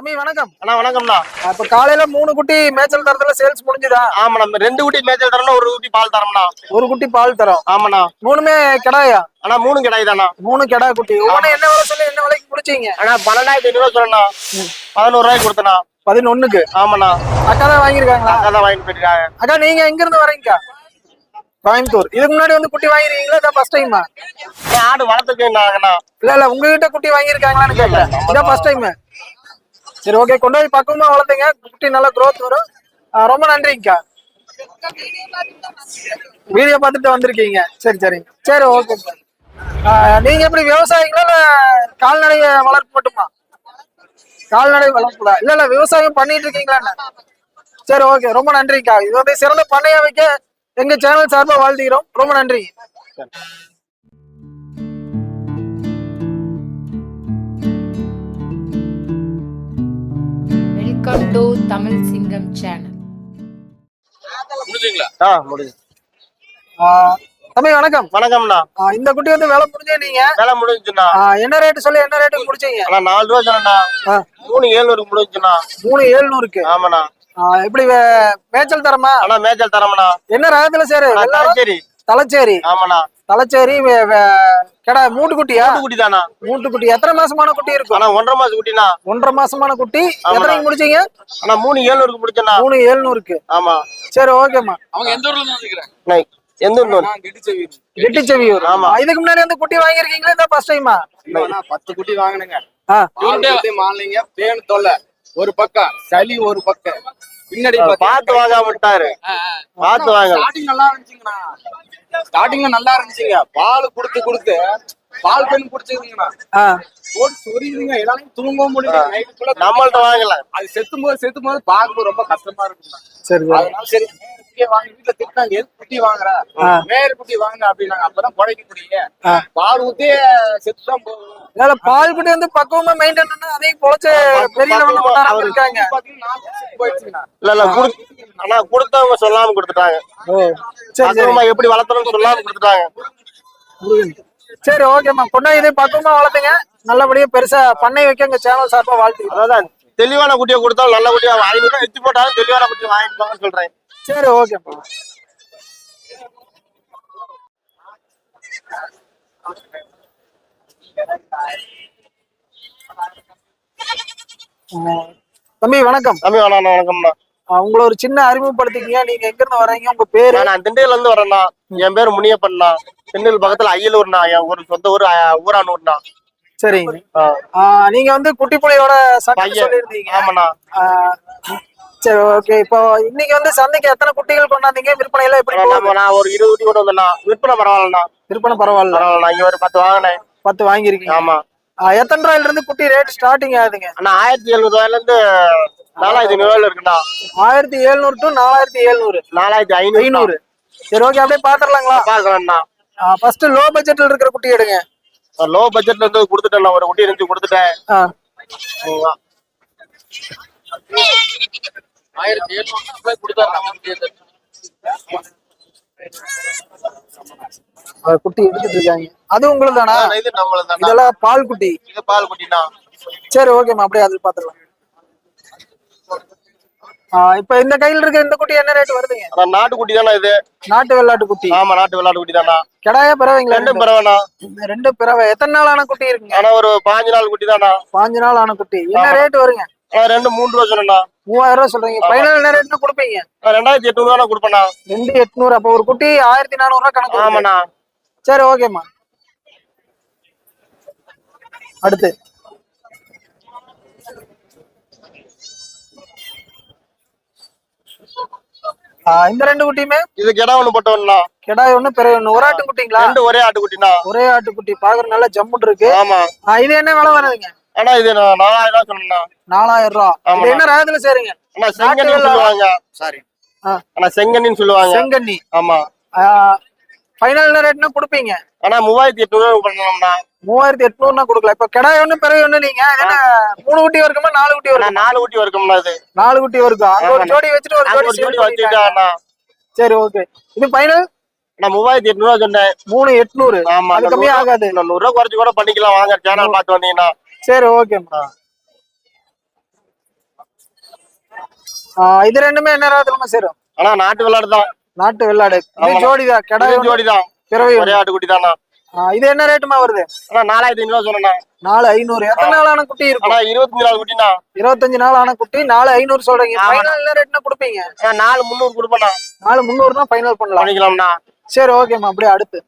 தம்பி வணக்கம். அண்ணா வணக்கம்ண்ணா. அப்ப காலையில மூணு குட்டி மேய்ச்சல் தரத்துல சேல்ஸ் முடிஞ்சுதா? ஆமாண்ணா ரெண்டு குட்டி மேய்ச்சல் தரணும் ஒரு குட்டி பால் தரம்ண்ணா ஒரு குட்டி பால் தரோம். ஆமாண்ணா. மூணுமே கிடாயா? அண்ணா மூணு கிடையாதுண்ணா. மூணு கிடா குட்டி. ஒவ்வொன்னு என்ன விலை சொல்லி என்ன விலைக்கு முடிச்சீங்க அண்ணா பன்னெண்டாயிரத்தி ஐநூறுவா சொல்லண்ணா பதினோரு ரூபாய்க்கு கொடுத்தண்ணா. பதினொன்னுக்கு? ஆமாண்ணா. அக்கா தான் வாங்கியிருக்காங்களா? அதான் வாங்கிட்டு போயிருக்காங்க அக்கா நீங்க எங்க இருந்து வரீங்கக்கா கோயம்புத்தூர். இதுக்கு முன்னாடி வந்து குட்டி வாங்கிருக்கீங்களா இதான் ஃபர்ஸ்ட் டைமா ஆடு வளர்த்துக்கேன்னாங்கண்ணா இல்ல இல்ல உங்ககிட்ட குட்டி வாங்கியிருக்காங்களான்னு கேட்கறேன் இதான் ஃபர்ஸ்ட் டைம் சரி ஓகே கொண்டு போய் பக்குவமா வளர்த்துங்க. குட்டி நல்லா குரோத் வரும். ரொம்ப நன்றிங்கக்கா. வீடியோ பார்த்துட்டு வந்திருக்கீங்க. சரி சரிங்க சரி ஓகே நீங்க எப்படி விவசாயிங்களா இல்ல கால்நடை வளர்ப்பு மட்டுமா? கால்நடை வளர்ப்புல. இல்ல இல்ல விவசாயம் பண்ணிட்டு இருக்கீங்களா சரி ஓகே ரொம்ப நன்றிக்கா இது வந்து சிறந்த பண்ணைய வைக்க எங்க சேனல் சார்பா வாழ்த்துக்கிறோம் ரொம்ப நன்றி. வெல்கம் டு தமிழ் சிங்கம் சேனல் ஆ முடிஞ்சு. ஆ, தம்பி வணக்கம். வணக்கம்ண்ணா. இந்த குட்டி வந்து வேலை முடிஞ்சே நீங்க? வேலை முடிஞ்சுண்ணா. என்ன ரேட் சொல்லி என்ன ரேட்டுக்கு முடிச்சீங்க? அண்ணா நாலு ரூபா சொன்னண்ணா. ஆ, மூணு ஏழுநூறுக்கு முடிஞ்சுண்ணா. மூணு ஏழுநூறுக்கு ஆமாண்ணா. எப்படி வே- மேய்ச்சல் தரமா? அண்ணா மேய்ச்சல் தரம்ண்ணா. என்ன ரகத்துல சேரு? தலைச்சேரி. தலைச்சேரி. ஆமாண்ணா. தலைச்சேரி கடா மூட்டு குட்டியா மூணு குட்டி தானா மூட்டு குட்டி எத்தனை மாசமான குட்டி இருக்கும் அண்ணா ஒன்றரை மாசம் குட்டிண்ணா ஒன்றரை மாசமான குட்டி. எத்தனைக்கு முடிச்சீங்க? அண்ணா மூணு ஏழுநூறுக்கு முடிச்சண்ணா. மூணு ஏழுநூறுக்கு. ஆமா. சரி ஓகேம்மா அவங்க எந்த ஊர்ல இருந்து எந்த ஊர்ல நான் கிட்டிச்செவி கெட்டிச்செவியூர். ஆமா. இதுக்கு முன்னாடி வந்து குட்டி வாங்கியிருக்கீங்களா? இந்த ஃபர்ஸ்ட் டைமா பத்து குட்டி வாங்கினுங்க. மாலைங்க பேன் தொல்லை. ஒரு பக்கம் சளி ஒரு பக்கம். பின்னாடி பார்த்து வாங்காம விட்டாரு. பார்த்து வாங்க. ஸ்டார்டிங் நல்லா இருந்துச்சுங்கண்ணா. ஸ்டார்டிங்ல நல்லா இருந்துச்சுங்க. பால் கொடுத்து கொடுத்து. பால் பெண் குடிச்சிருந்தீங்கண்ணா ஆ. போட்டு சொரியுதுங்க. என்னாலும் தூங்கவும் முடியல. நம்மள்ட்ட வாங்கலாம் அது செத்தும் போது செத்தும் போது பார்க்கும்போது ரொம்ப கஷ்டமா இருக்குண்ணா சரி சரி. அதனால சரி. குட்டியே வாங்கி வீட்டுல திட்டினாங்க எது குட்டி வாங்குற. மேயர் குட்டி வாங்க அப்படின்னாங்க. அப்பதான் குழைக்க முடியும். பால் ஊத்தே செத்துதான் போகும். அதனால பால் குட்டி வந்து பக்குவமா மெயின்டைன் பண்ணா அதையும் பொழைச்ச பெரிய லெவல்ல கொண்டாட இருக்காங்க இல்ல இல்ல குடு ஆனா கொடுத்தவங்க சொல்லாம கொடுத்துட்டாங்க. பக்குவமா எப்படி வளர்த்தணும்னு சொல்லாம கொடுத்துட்டாங்க. சரி ஓகேம்மா பொண்ணா இதே பக்குவமா வளர்த்துங்க. நல்லபடியா பெருசா பண்ணை வைக்க எங்க சேனல் சார்பா வாழ்த்துக்கிறோம் அதான் தெளிவான குட்டியை கொடுத்தாலும் நல்ல குட்டியா ரூபாய் எத்தி போட்டாலும் தெளிவான குட்டியை வாங்கிட்டு சொல்றேன். சரி ஆ, தம்பி வணக்கம். தம்பி வேணாம் வணக்கம்ண்ணா. உங்களை ஒரு சின்ன அறிமுகப்படுத்திக்கங்க. நீங்க எங்க இருந்து வர்றீங்க? உங்க பேரு? நான் திண்டுக்கல்ல இருந்து வரேண்ணா என் பேர் முனியப்பண்ணா. திண்டுக்கல் பக்கத்துல அய்யலூர்ண்ணா. என் ஊர் சொந்த ஊர் ஊரானூர்ண்ணா. சரிங்க. நீங்க வந்து குட்டி புலியோட சண்டை பையன். ஆமாண்ணா. சரி ஓகே இப்போ இன்னைக்கு வந்து சந்தைக்கு எத்தனை குட்டிகள் கொண்டாந்தீங்க? விற்பனை எல்லாம் எப்படி? நம்ம நான் ஒரு இருபது குட்டி கொண்டு வந்தேண்ணா. விற்பனை பரவாயில்லண்ணா. விற்பனை பரவாயில்ல. பரவாயில்லண்ணா. இங்க ஒரு பத்து வாங்கினேன். பத்து வாங்கியிருக்கீங்க. ஆமா. எத்தனை ரூபாயில இருந்து குட்டி ரேட் ஸ்டார்டிங் ஆகுதுங்க? அண்ணா ஆயிரத்தி எழுநூறு ரூபாயில இருந்து நாலாயிரத்தி ஐநூறு இருக்குண்ணா. ஆயிரத்தி எழுநூறு டு நாலாயிரத்தி எழுநூறு. நாலாயிரத்தி ஐநூறு ஐநூறு. சரி ஓகே அப்படியே பாத்துடலாங்களா பாக்கலாம்ண்ணா. ஃபர்ஸ்ட் லோ பட்ஜெட்ல இருக்கிற குட்டி எடுங்க. லோ பட்ஜெட்ல இருந்து கொடுத்துட்டேன் ஒரு குட்டி இருந்து கொடுத்துட்டேன். ஆ. ஆயிரத்தி எழுநூறு போய் கொடுத்தாரு நம்ம குட்டி எடுத்துட்டு இருக்காங்க. அது உங்களுக்கு தானா இது நம்மளது தான்ண்ணா. இதெல்லாம் பால் குட்டி. இது பால் குட்டிண்ணா சரி ஓகேம்மா அப்படியே அது பாத்துடலாம். ஆ, இப்ப இந்த கையில இருக்க இந்த குட்டி என்ன ரேட் வருதுங்க? ஆனா நாட்டு குட்டி தானே இது? நாட்டு வெள்ளாட்டு குட்டி. ஆமா நாட்டு விளையாட்டு குட்டி தானா கிடாயா பிறவைங்களா ரெண்டும் பரவாயில்ல இந்த ரெண்டு பிறவை. எத்தனை நாள் ஆன குட்டி இருக்குங்க? ஆனா ஒரு பாஞ்சு நாள் குட்டி தானா பாஞ்சு நாள் ஆன குட்டி. என்ன. ரேட் வருங்க? ரெண்டு மூணு ரூபா சொன்னா மூவாயிரம் ரூபாய் சொல்றீங்க. ஃபைனல் என்ன ரேட்னு கொடுப்பீங்க? ரெண்டாயிரத்தி எட்நூறு ரூபா கொடுப்பேண்ணா. ரெண்டு எட்நூறு. அப்போ ஒரு குட்டி ஆயிரத்தி நானூறு ரூபாய் கணக்கு. ஆமாண்ணா. சரி ஓகேம்மா. அடுத்து. இந்த ரெண்டு குட்டியுமே? இது கிடா ஒண்ணு போட்டோம்னா கிடாய் ஒண்ணு பிறகு ஒண்ணு. ஒரு ஆட்டு குட்டிங்களா ரெண்டு ஒரே ஆட்டு குட்டிண்ணா ஒரே ஆட்டு குட்டி பாக்குற நல்லா ஜம்முன் இருக்கு. ஆமா. இது என்ன விலை வருதுங்க? ஆனா இது நான் நாலாயிரம் ரூபா சொன்னா நாலாயிரம் ரூபா. இது ஆமாண்ணா. என்ன ரகத்துல சேருங்க? ஆனா செங்கன்னு நாட்டு சொல்லுவாங்க. சாரி. ஆனா செங்கன்னு சொல்லுவாங்க. செங்கண்ணி ஆமா. ஃபைனல் ரேட்னா கொடுப்பீங்க? ஆனா மூவாயிரத்தி எட்நூறு ரூபா பண்ணலாம்ண்ணா மூவாயிரத்தி எட்நூறுனா கொடுக்கல இப்ப கிடாய் ஒண்ணு பிறகு ஒண்ணு நீங்க. மூணு குட்டி வருக்குமா நாலு குட்டி வரும்? நாலு குட்டி இருக்கும்ண்ணா இது. நாலு குட்டி வருக்கும் அங்க ஒரு. ஜோடி வச்சுட்டு ஒரு ஜோடி. வச்சுட்டாண்ணா சரி ஓகே இது ஃபைனல் நான் மூவாயிரத்தி எட்நூறு சொன்னேன். மூணு எட்நூறு. ஆமா அது கம்மியா ஆகாது. நூறு ரூபா குறைச்சு கூட பண்ணிக்கலாம். வாங்க சேனல் பார்த்து வந்தீங்கன்னா. சரி ஓகேம்மா இது ரெண்டுமே என்ன ராத்திரமா சேரும் ஆனா நாட்டு விளையாடு தான். நாட்டு வெள்ளாடு. ஜோடிதான் கடை இது ஜோடி தான். பிறவை ஒரே ஆட்டுக்குட்டி தானா இது என்ன ரேட்டுமா வருது? ஆனா நாலாயிரத்தி ஐநூறு சொன்னா நாலு ஐநூறு. எத்தனை நாள் ஆன குட்டி இருக்கும்? ஆனா இருபத்தஞ்சு நாள் குட்டினா இருபத்தஞ்சு நாள் ஆன குட்டி நாலு ஐநூறு சொல்றீங்க. ஃபைனல் என்ன ரேட்னா கொடுப்பீங்க? நாலு முந்நூறு கொடுப்பேண்ணா. நாலு முந்நூறுனா ஃபைனல் பண்ணலாம். பண்ணிக்கலாம்ண்ணா. சரி ஓகேம்மா அப்படியே அடுத்து.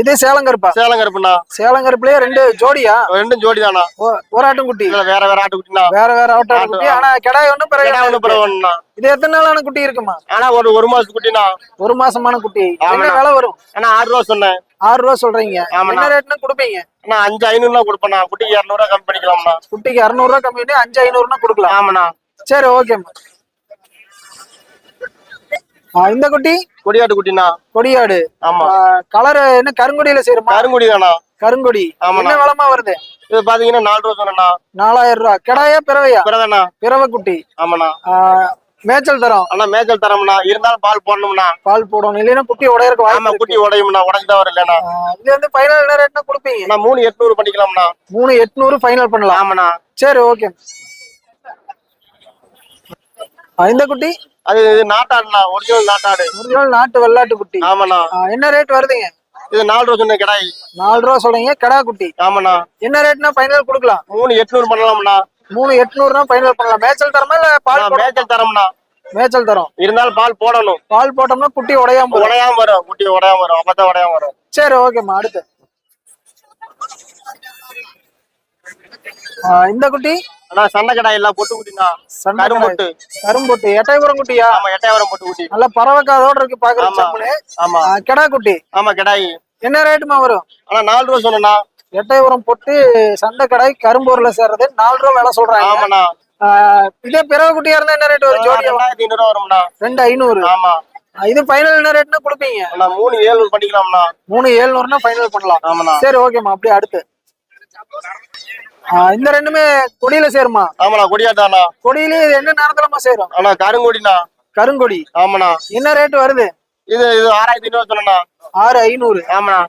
இது சேலங்கருப்பா. சேலம் கருப்புண்ணா சேலங்கருப்புலயே ரெண்டு ஜோடியா? ரெண்டும் ஜோடி தானா ஒரு ஆட்டுக்குட்டி. இதுல வேற வேற ஆட்டுக்குட்டினா வேற வேற ஆட்டாடு ஆட்டு- குட்டி ஆனா கிடாய் ஒண்ணு பிறகு ஒண்ணு பரவாயில்லண்ணா இது எத்தனை நாளான குட்டி இருக்குமா? ஆனா ஒரு ஒரு மாசத்து குட்டினா ஒரு மாசமான குட்டி. என்ன. விலை வரும்? ஆனா ஆறு ரூபா சொன்னேன். ஆறு ரூபா சொல்றீங்க. என்ன ரேட்னா கொடுப்பீங்க? ஆனா அஞ்சு ஐநூறுனா கொடுப்பேண்ணா. குட்டிக்கு இரநூறுவா கம்மி பண்ணிக்கலாம்ண்ணா. குட்டிக்கு ரூபா கம்மி பண்ணி அஞ்சு ஐநூறுனா கொடுக்கலாம். ஆமாண்ணா. சரி ஓகேம்மா இந்த குட்டி? கொடியாட்டு குட்டினா கொடியாடு. ஆமா. கலர் என்ன கருங்கொடியில சேருமா கருங்குடி தானா கருங்கொடி. ஆமாண்ணா. என்ன விலமா வருது? இது பாத்தீங்கன்னா நாலு ரூபா சொன்னா நாலாயிரம் ரூபா. கிடாயா பிறவையா? பிறகுண்ணா பிறவை குட்டி. ஆமாண்ணா. மேய்ச்சல் தரோம். ஆனா மேய்ச்சல் தரம்ண்ணா. இருந்தாலும் பால் போடணும்ண்ணா. பால் போடணும். இல்லைன்னா குட்டி உடையறதுக்கு ஆமா. குட்டி உடையும்ண்ணா. உடஞ்சுதான் ஆ, இது வந்து ஃபைனல் என்ன ரேட்னா கொடுப்பீங்க? ஆனா மூணு எட்நூறு பண்ணிக்கலாம்ண்ணா. மூணு எட்நூறு ஃபைனல் பண்ணலாம். ஆமாண்ணா. சரி ஓகே இந்த குட்டி? அது நாட்டாடுண்ணா ஒரிஜினல் நாட்டாடு. ஒரிஜினல் நாட்டு வெள்ளாட்டு குட்டி. ஆமாண்ணா. என்ன ரேட் வருதுங்க? இது நாலு ரூபா சொன்ன கிடாய். நாலு ரூபா சொல்றீங்க கடா குட்டி. ஆமாண்ணா. என்ன ரேட்னா ஃபைனல் கொடுக்கலாம்? மூணு எட்நூறு பண்ணலாம்ண்ணா. மூணு எட்நூறுனா ஃபைனல் பண்ணலாம். மேய்ச்சல் தரமா இல்ல பால் மேய்ச்சல் தரம்ண்ணா. மேய்ச்சல் தரோம். இருந்தாலும் பால் போடணும். பால் போட்டோம்னா குட்டி உடையாம உடையாம வரும் குட்டி உடையாம வரும். அப்பதான் உடையாம வரும். சரி ஓகேம்மா அடுத்து. இந்த குட்டி? ஆனா சண்டை கடாய் எல்லாம் பொட்டு குட்டினா கரும்பொட்டு கரும்பொட்டு எட்டாயிரம் குட்டியா? ஆமா எட்டாயிரம் பொட்டு குட்டி. நல்லா பறவைக்காதோட இருக்கு பாக்குற ஆமா. கெடா குட்டி. ஆமா கிடாய். என்ன ரேட்டுமா வரும்? ஆனா நாலு ரூபா சொன்னா எட்டாயிரம் போட்டு சண்டை கடாய் கரும்பூர்ல சேர்றது நாலு ரூபா விலை சொல்றாங்க. ஆமாண்ணா. இதே பிறவை குட்டியா இருந்தா என்ன ரேட் வரும்? ரெண்டாயிரத்தி ஐநூறு வரும்ண்ணா. ரெண்டு ஐநூறு. ஆமா. இது ஃபைனல் என்ன ரேட்னா கொடுப்பீங்க? ஆனா மூணு ஏழு பண்ணிக்கலாம்ண்ணா. மூணு ஏழுநூறுனா ஃபைனல் பண்ணலாம். ஆமாண்ணா. சரி ஓகேம்மா அப்படியே அடுத்து. இந்த ரெண்டுமே கொடியில சேருமா? ஆமாண்ணா கொடியாட்டாண்ணா. கொடியிலே இது என்ன நேரத்துலமா சேரும்? ஆனா கருங்கொடிண்ணா. கருங்கொடி. ஆமாண்ணா. என்ன ரேட் வருது? இது இது ஆறாயிரத்தி ஐநூறு சொன்னா ஆறு ஐநூறு. ஆமாண்ணா.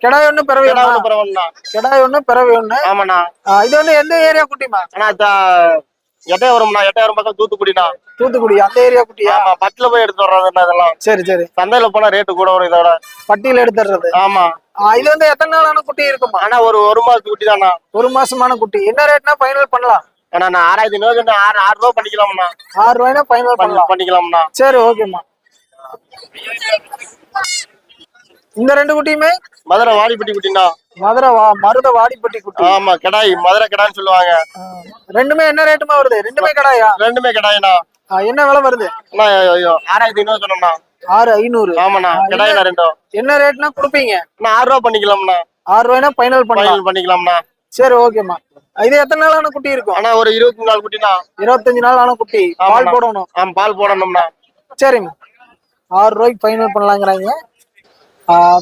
கிடாய் ஒண்ணு பிறவை ஒண்ணா? பரவாயில்லண்ணா கிடாய் ஒண்ணு. பிறவை ஒண்ணு? ஆமாண்ணா. இது வந்து எந்த ஏரியா குட்டிமா ஆனா த- எட்டாயிரம்ண்ணா எட்டாயிரம் பக்கம் தூத்துக்குடிண்ணா. தூத்துக்குடி அந்த ஏரியா குட்டியா? ஆமா பட்டுல போய் எடுத்து வர்றதுண்ணா இதெல்லாம். சரி சரி. சந்தையில போனா ரேட்டு கூட வரும் இதோட பட்டியல எடுத்துறது ஆமா. இது வந்து எத்தனை நாளான குட்டி இருக்குமா? ஆனா ஒரு ஒரு மாசத்து குட்டி தானா ஒரு மாசமான குட்டி. என்ன ரேட்னா ஃபைனல் பண்ணலாம்? ஏன்னா நான் ஆறாயிரத்தி சொன்னேன், ஆறு ஆறு ரூபா பண்ணிக்கலாம்ண்ணா. ஆறு ரூபாய்னா ஃபைனல் பண்ணி- பண்ணலாம். பண்ணிக்கலாம்ண்ணா. சரி ஓகேம்மா. இந்த ரெண்டு குட்டியுமே? மதுரை வாடிப்பட்டி குட்டிண்ணா. மதுரை வா மருத வாடிப்பட்டி குட்டி. ஆமா கிடாய் மதுரை கிடான்னு சொல்லுவாங்க. ரெண்டுமே என்ன ரேட்டுமா வருது? ரெண்டுமே கடாயா? ரெண்டுமே கிடாய்ண்ணா. என்ன விலை வருது? அண்ணா, ஐயோ, ஆறாயிரத்தி ஐநூறு சொன்னோம்ண்ணா ஆறு ஐநூறு. ஆமாண்ணா. கிடாய்ண்ணா ரெண்டும் என்ன ரேட்னா கொடுப்பீங்க? அண்ணா ஆறு ரூபா பண்ணிக்கலாம்ண்ணா. ஆறு ரூபாய்னா ஃபைனல் பண்ணலாம். பண்ணிக்கலாம்ண்ணா. சரி ஓகேம்மா. இது எத்தனை நாளான குட்டி இருக்கும்? ஆனா ஒரு இருபத்தி நாலு குட்டிண்ணா. இருபத்தஞ்சு நாள் ஆன குட்டி. பால். போடணும். ஆமா பால் போடணும்ண்ணா. சரிம்மா. ஆறு ரூபாய்க்கு ஃபைனல் பண்ணலாங்கிறாங்க.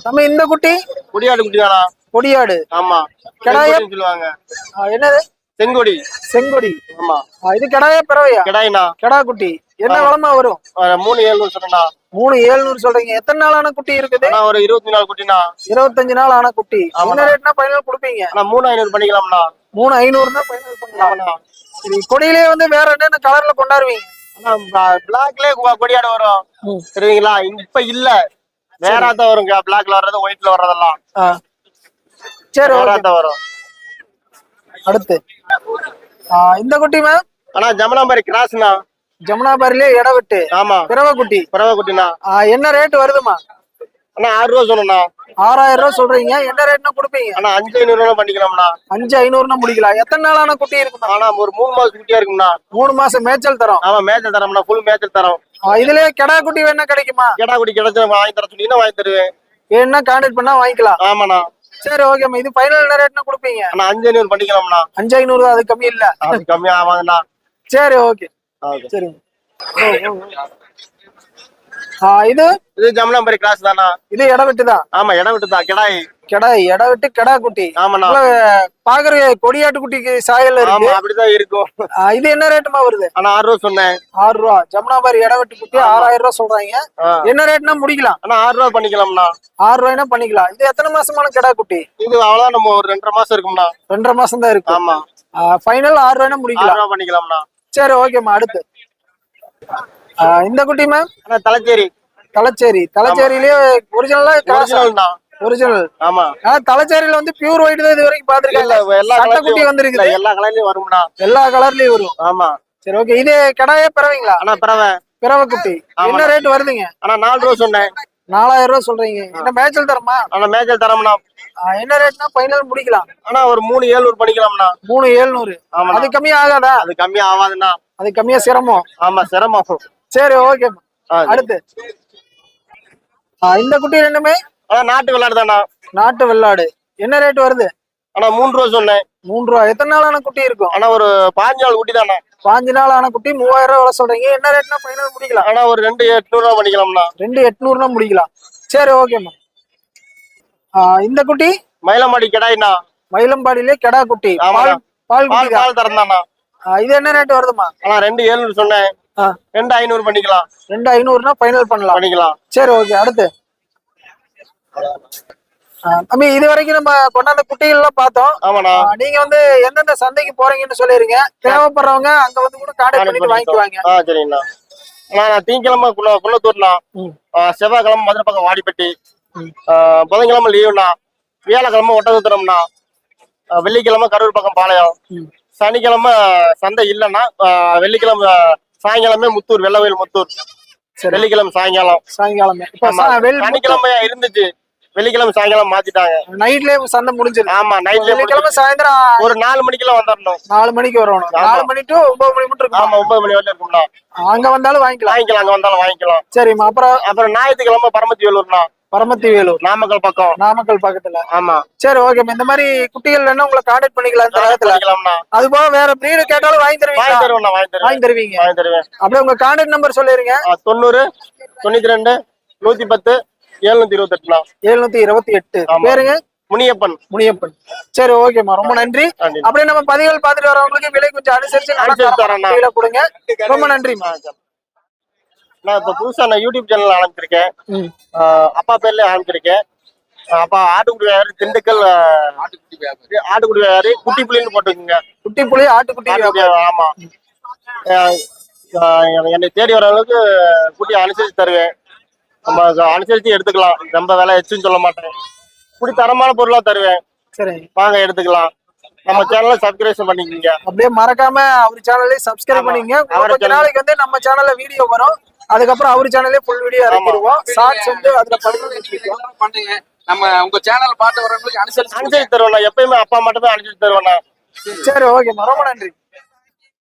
தம்பி இந்த குட்டி? குடியாடு குட்டி தானா கொடியாடு. ஆமா. கிடாய- சொல்லுவாங்க. என்னது? செங்கொடி. செங்கொடி. ஆமா. இது கடாயா பிறவையா? கிடாய்ண்ணா. கெடா குட்டி. என்ன விலமா வரும்? மூணு ஏழுநூறு சொன்னா மூணு ஏழுநூறு சொல்றீங்க. எத்தனை நாள் ஆன குட்டி இருக்குது? ஒரு இருபத்தி நாலு குட்டிண்ணா. இருபத்தஞ்சு நாள் ஆன குட்டி. என்ன. ரேட்னா ஃபைனல் கொடுப்பீங்க? ஆனா மூணு ஐநூறு பண்ணிக்கலாம்ண்ணா. மூணு ஐநூறுனா ஃபைனல் பண்ணலாம் ஆமாண்ணா. இது கொடியிலே வந்து வேற என்னென்ன கலர்ல கொண்டாடுவீங்க? பிளாக்லயே கொடியாடு வரும். சரிங்களா இப்ப இல்ல. வேறாத்தான் வருங்க. பிளாக்ல வர்றது ஒயிட்ல வர்றதெல்லாம். சரி ஓகே வேறாத்தான் வரும். அடுத்து. இந்த குட்டி மேம் ஆனா ஜமுனாபாரி கிராஸ்ண்ணா. ஜமுனாபாரிலே இட விட்டு ஆமா. பிறவை குட்டி பறவை குட்டிண்ணா ஆ, என்ன ரேட் வருதுமா அண்ணா ஆறு ரூபா சொன்னா ஆறாயிரம் ரூபாய் சொல்றீங்க. என்ன ரேட்னா கொடுப்பீங்க? ஆனா அஞ்சு ஐநூறு ரூபா பண்ணிக்கலாம்ண்ணா. அஞ்சு ஐநூறுனா முடிக்கலாம். எத்தனை நாளான குட்டி இருக்குமா ஆனா ஒரு மூணு மாசம் குட்டியா இருக்கும்ண்ணா. மூணு மாசம் மேய்ச்சல் தரோம். ஆமா மேய்ச்சல் தரோம்ண்ணா. ஃபுல் மேய்ச்சல் தரோம். இதுலயே கெடா குட்டி வேணா கிடைக்குமா? கெடா குட்டி கிடைச்சா வாங்கி தர சொன்னீங்கன்னா வாங்கி தருவேன். வேணா கான்டாக்ட் பண்ணா வாங்கிக்கலாம். ஆமாண்ணா. சரி ஓகேம்மா இது ஃபைனல் என்ன ரேட்னா கொடுப்பீங்க? ஆனா அஞ்சு ஐநூறு பண்ணிக்கலாம்ண்ணா. அஞ்சு ஐநூறு அது கம்மி இல்ல. அது கம்மியா ஆவாங்கண்ணா சரி ஓகே ஆ, இது? இது ஜமுனாபரி கிராஸ் தானா? இது இடம் விட்டுதான் ஆமா இடம் விட்டுதான் கிடாய். கெடா இடம் விட்டு கெடா குட்டி ஆமாண்ணா பாக்குற கொடியாட்டு குட்டிக்கு சாயல் இருக்கு. ஆமா அப்படிதான் இருக்கும். இது என்ன ரேட்டுமா வருது? ஆனா ஆறு ரூபா சொன்னேன். ஆறு ரூபா. ஜமுனாபாரி இடம் வெட்டு குட்டி ஆறாயிரம் ரூபா சொல்றாங்க. என்ன ரேட்னா முடிக்கலாம். ஆனா ஆறு ரூபா பண்ணிக்கலாம்ண்ணா. ஆறு ரூபாய்னா பண்ணிக்கலாம். இது எத்தனை மாசமான கெடா குட்டி இது அவ்வளவுதான் நம்ம ஒரு ரெண்டரை மாசம் இருக்கும்ண்ணா. ரெண்டரை மாசம் தான் இருக்கு. ஆமா. ஃபைனல் ஆறு ரூபாய்னா முடிக்கலாம். ரூபா பண்ணிக்கலாம்ண்ணா. சரி ஓகேம்மா அடுத்து. இந்த குட்டி மேம் ஆனா தலைச்சேரி. தலைச்சேரி. தலைச்சேரியிலேயே ஒரிஜினலா ஒரிஜினல்ண்ணா ஒரிஜினல் ஆமா. ஆ தலைச்சேரியில வந்து பியூர் ஒயிட் தான் இது வரைக்கும் இல்ல பாத்துருக்கேன் எல்லா சட்டை குட்டி இல்ல, எல்லா கலர்லயும் வரும்ண்ணா எல்லா கலர்லயும் வரும். ஆமா. சரி ஓகே இது கடாயே பிறவீங்களா? ஆனா பரவ பிறவை குட்டி. என்ன ரேட் வருதுங்க? ஆனா நாலு ரூபா சொன்னேன். நாலாயிரம் ரூபாய் சொல்றீங்க. என்ன மேய்ச்சல் தரமா? ஆனா தரம்ண்ணா ஆ, என்ன ரேட்னா ஃபைனல் முடிக்கலாம். ஆனா ஒரு மூணு ஏழுநூறு பண்ணிக்கலாம்ண்ணா மூணு ஏழ்நூறு. ஆமாண்ணா. அது கம்மியா ஆகாதா? அது கம்மியா ஆகாதுண்ணா. அது கம்மியா சிரமம். ஆமா சிரமம். சரி ஓகே. அடுத்து. இந்த குட்டி ரெண்டுமே? ஆனா நாட்டு விளையாடு தானா நாட்டு வெள்ளாடு என்ன ரேட் வருது? ஆனா மூணு ரூபா சொன்னேன். மூணு ரூபா. எத்தனை நாளான குட்டி இருக்கும்? ஆனா ஒரு பாஞ்சு நாள் குட்டி தானே பாஞ்சு நாள் ஆன குட்டி மூவாயிரம் விலை சொல்றீங்க. என்ன ரேட்னா ஃபைனல் முடிக்கலாம். ஆனா ஒரு ரெண்டு எட்நூறு ரூபா பண்ணிக்கலாம்ண்ணா. ரெண்டு எட்நூறுனா முடிக்கலாம். சரி ஓகேம்மா இந்த குட்டி? மயிலமாடி கிடாய்ண்ணா. மயிலம்பாடியிலே கெடா குட்டி. பால் பால் குட்டி பால் தரந்தாண்ணா இது என்ன ரேட் வருதுமா ஆனா ரெண்டு ஏழுநூறு சொன்னேன். ரெண்டு ஐநூறு பண்ணிக்கலாம். ரெண்டு ஐநூறுனா ஃபைனல் பண்ணலாம். பண்ணிக்கலாம். சரி ஓகே அடுத்து. தம்பி இது வரைக்கும் நம்ம கொண்டாந்த குட்டிகள் எல்லாம் பார்த்தோம். ஆமாண்ணா. நீங்க வந்து எந்தெந்த சந்தைக்கு போறீங்கன்னு சொல்லிருங்க. தேவைப்படுறவங்க அங்க வந்து கூட கான்டாக்ட் பண்ணிட்டு வாங்கிக்குவாங்க. ஆ சரிங்கண்ணா. நான் திங்கக்கிழமை குள்ள குள்ளத்தூர்ண்ணா. ம். ஆ, செவ்வாய்க்கிழமை மதுரை பக்கம் வாடிப்பட்டி. புதன்கிழமை லீவுண்ணா. வியாழக்கிழமை ஒட்டகுத்திரம்ண்ணா ஆ, வெள்ளிக்கிழமை கரூர் பக்கம் பாளையம். சனிக்கிழமை சந்தை இல்லைன்னா வெள்ளிக்கிழமை சாயங்காலமே முத்தூர் வெள்ளவயல் முத்தூர். வெள்ளிக்கிழமை சாயங்காலம். சாயங்காலமே. சனிக்கிழமை இருந்துச்சு. வெள்ளிக்கிழமை சாயங்காலம் மாத்திட்டாங்க. நைட்லயே சந்தை முடிஞ்சிருக்கு ஆமா நைட்ல வெள்ளிக்கிழமை சாயந்தரம் ஒரு நாலு மணிக்கெல்லாம் வந்துடணும் நாலு மணிக்கு வரணும். நாலு மணி டு ஒன்பது மணி மட்டும் இருக்கும்? ஆமா ஒன்பது மணி வரைக்கும் இருக்கும்ண்ணா. அங்க வந்தாலும் வாங்கிக்கலாம். வாங்கிக்கலாம் அங்க வந்தாலும் வாங்கிக்கலாம். சரிம்மா அப்புறம் அப்புறம் ஞாயிற்றுக்கிழமை பரமத்தி வேலூர்ண்ணா. பரமத்தி வேலூர் நாமக்கல் பக்கம். நாமக்கல் பக்கத்துல. ஆமா. சரி ஓகே இந்த மாதிரி குட்டிகள் வேணா உங்களை கான்டாக்ட் பண்ணிக்கலாம் இந்த நேரத்துல. அது போக வேற பிரீடு கேட்டாலும் வாங்கி வாங்கி தருவீங்களா தருவேண்ணா வாங்கி தருவீங்க. வாங்கி தருவேன். அப்படியே உங்க கான்டாக்ட் நம்பர் சொல்லிருங்க. தொண்ணூறு தொண்ணூத்தி ரெண்டு நூத்தி பத்து எழுநூத்தி இருபத்தெட்டுண்ணா. எழுநூத்தி இருபத்தி எட்டு. பேருங்க? முனியப்பன். முனியப்பன். சரி ஓகேம்மா ரொம்ப நன்றி. அப்படியே நம்ம பதிவுகள் பார்த்துட்டு வரவங்களுக்கு விலை கொஞ்சம் அனுசரிச்சு கொடுங்க. ரொம்ப நன்றிம்மா நான் இப்ப புதுசா நான் யூடியூப் சேனல் ஆரம்பிச்சிருக்கேன். அப்பா பேர்ல ஆரம்பிச்சிருக்கேன். அப்பா ஆட்டுக்குடி வியாபாரி திண்டுக்கல் ஆ, ஆட்டுக்குடி வியாபாரி. குட்டி புள்ளின்னு போட்டுக்கோங்க குட்டி புளி ஆட்டுக்குட்டி ஆட்டுக்குடி வியாபாரி, ஆமா. என்னை தேடி வரவங்களுக்கு குட்டி அனுசரிச்சு தருவேன். நம்ம அனுசரிச்சு எடுத்துக்கலாம். ரொம்ப விலை எச்சுன்னு சொல்ல மாட்டேன். குடி தரமான பொருளா தருவேன். சரி. வாங்க எடுத்துக்கலாம். நம்ம சேனலை சப்ஸ்கிரைப் பண்ணிக்கோங்க. அப்படியே மறக்காம அவர் சேனலையும் சப்ஸ்கிரைப் channel- நாளைக்கு வந்து நம்ம சேனல்ல வீடியோ வரும். அதுக்கப்புறம் அவர் சேனல்லே ஃபுல் வீடியோ இறக்கிடுவோம். ஷார்ட்ஸ் வந்து அதுல பண்ணுங்க. நம்ம உங்க சேனல் பார்த்து வரவங்களுக்கு அனுசரிச்சு அனுசரிச்சு தருவேண்ணா எப்பயுமே அப்பா மட்டுமே அனுசரிச்சு தருவேண்ணா சரி ஓகேம்மா ரொம்ப நன்றி.